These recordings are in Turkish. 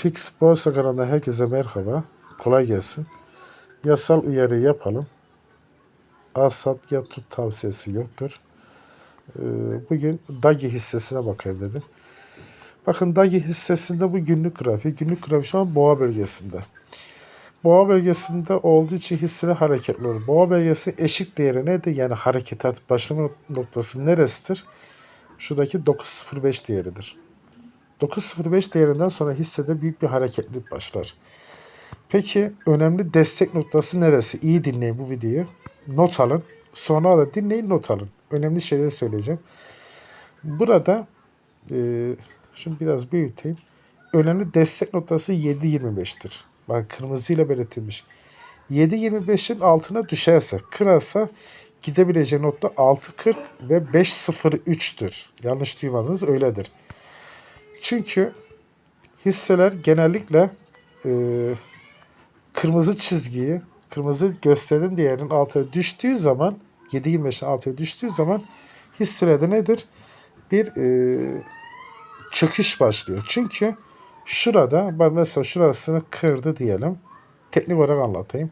Fix Borsa kanalına herkese merhaba. Kolay gelsin. Yasal uyarı yapalım. Al sat ya tut tavsiyesi yoktur. Ee, Bugün Dagi hissesine bakayım dedim. Bakın Dagi hissesinde bu günlük grafik. Günlük grafik şu an boğa bölgesinde. Boğa bölgesinde olduğu için hisseler hareketli olur. Boğa bölgesi eşik değeri nedir? Yani hareket artık başlama noktası neresidir? Şuradaki 9.05 değeridir. 9.05 değerinden sonra hissede büyük bir hareketlilik başlar. Peki önemli destek noktası neresi? İyi dinleyin bu videoyu. Not alın. Sonra da dinleyin not alın. Önemli şeyleri söyleyeceğim. Burada e, şimdi biraz büyüteyim. Önemli destek noktası 7.25'tir. Bak kırmızıyla belirtilmiş. 7.25'in altına düşerse, kırarsa gidebileceği nokta 6.40 ve 5.03'tür. Yanlış duymadınız öyledir. Çünkü hisseler genellikle e, kırmızı çizgiyi, kırmızı gösterilen değerin altına düştüğü zaman 7.25'in altına düştüğü zaman hisselerde nedir? Bir e, çöküş başlıyor. Çünkü şurada, ben mesela şurasını kırdı diyelim. Teknik olarak anlatayım.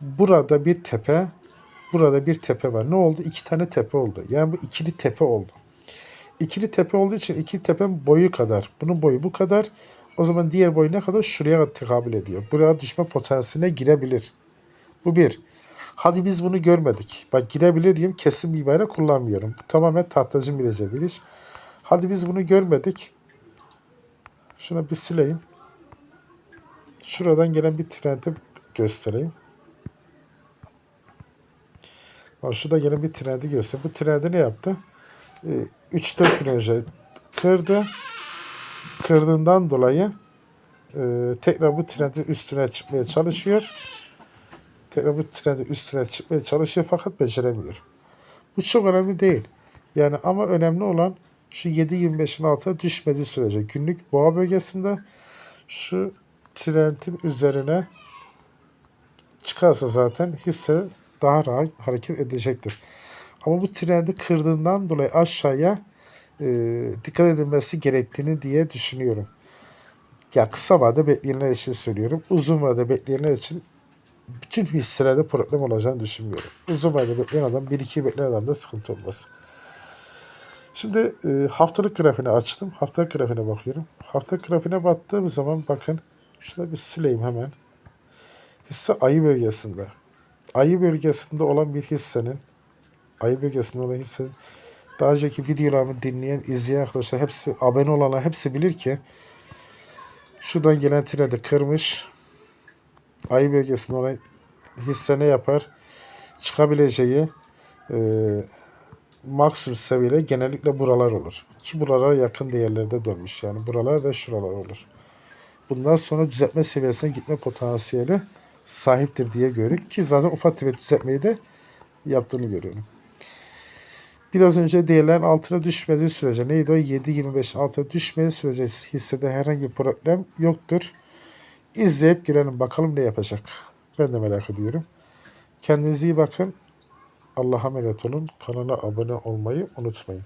Burada bir tepe, burada bir tepe var. Ne oldu? İki tane tepe oldu. Yani bu ikili tepe oldu. İkili tepe olduğu için iki tepenin boyu kadar. Bunun boyu bu kadar. O zaman diğer boyu ne kadar? Şuraya tekabül ediyor. Buraya düşme potansiyeline girebilir. Bu bir. Hadi biz bunu görmedik. Bak girebilir diyeyim kesin bir ibare kullanmıyorum. Bu tamamen tahtacın bileceği bir iş. Hadi biz bunu görmedik. Şuna bir sileyim. Şuradan gelen bir trendi göstereyim. Şurada gelen bir trendi göster. Bu trendi ne yaptı? Ee, 3-4 gün önce kırdı. Kırdığından dolayı e, tekrar bu trendin üstüne çıkmaya çalışıyor. Tekrar bu trendin üstüne çıkmaya çalışıyor fakat beceremiyor. Bu çok önemli değil. Yani ama önemli olan şu 7.25'in altına düşmediği sürece günlük boğa bölgesinde şu trendin üzerine çıkarsa zaten hisse daha rahat hareket edecektir. Ama bu trendi kırdığından dolayı aşağıya e, dikkat edilmesi gerektiğini diye düşünüyorum. Ya kısa vade bekleyenler için söylüyorum. Uzun vade bekleyenler için bütün hisselerde problem olacağını düşünmüyorum. Uzun vade bekleyen adam, bir iki bekleyen adamda sıkıntı olmaz. Şimdi e, haftalık grafiğini açtım. Haftalık grafiğine bakıyorum. Haftalık grafiğine baktığım zaman bakın şurada bir sileyim hemen. Hisse ayı bölgesinde. Ayı bölgesinde olan bir hissenin ayı bölgesinde hissenin daha önceki videolarımı dinleyen, izleyen arkadaşlar hepsi abone olanlar hepsi bilir ki şuradan gelen trendi kırmış. Ayı bölgesinde olan hisse ne yapar? Çıkabileceği e, maksimum seviye genellikle buralar olur. Ki buralara yakın değerlerde dönmüş. Yani buralar ve şuralar olur. Bundan sonra düzeltme seviyesine gitme potansiyeli sahiptir diye görüyoruz. Ki zaten ufak tefek düzeltmeyi de yaptığını görüyorum. Biraz önce değerlerin altına düşmediği sürece neydi o? 7.25 altına düşmediği sürece hissede herhangi bir problem yoktur. İzleyip girelim bakalım ne yapacak. Ben de merak ediyorum. Kendinize iyi bakın. Allah'a emanet olun. Kanala abone olmayı unutmayın.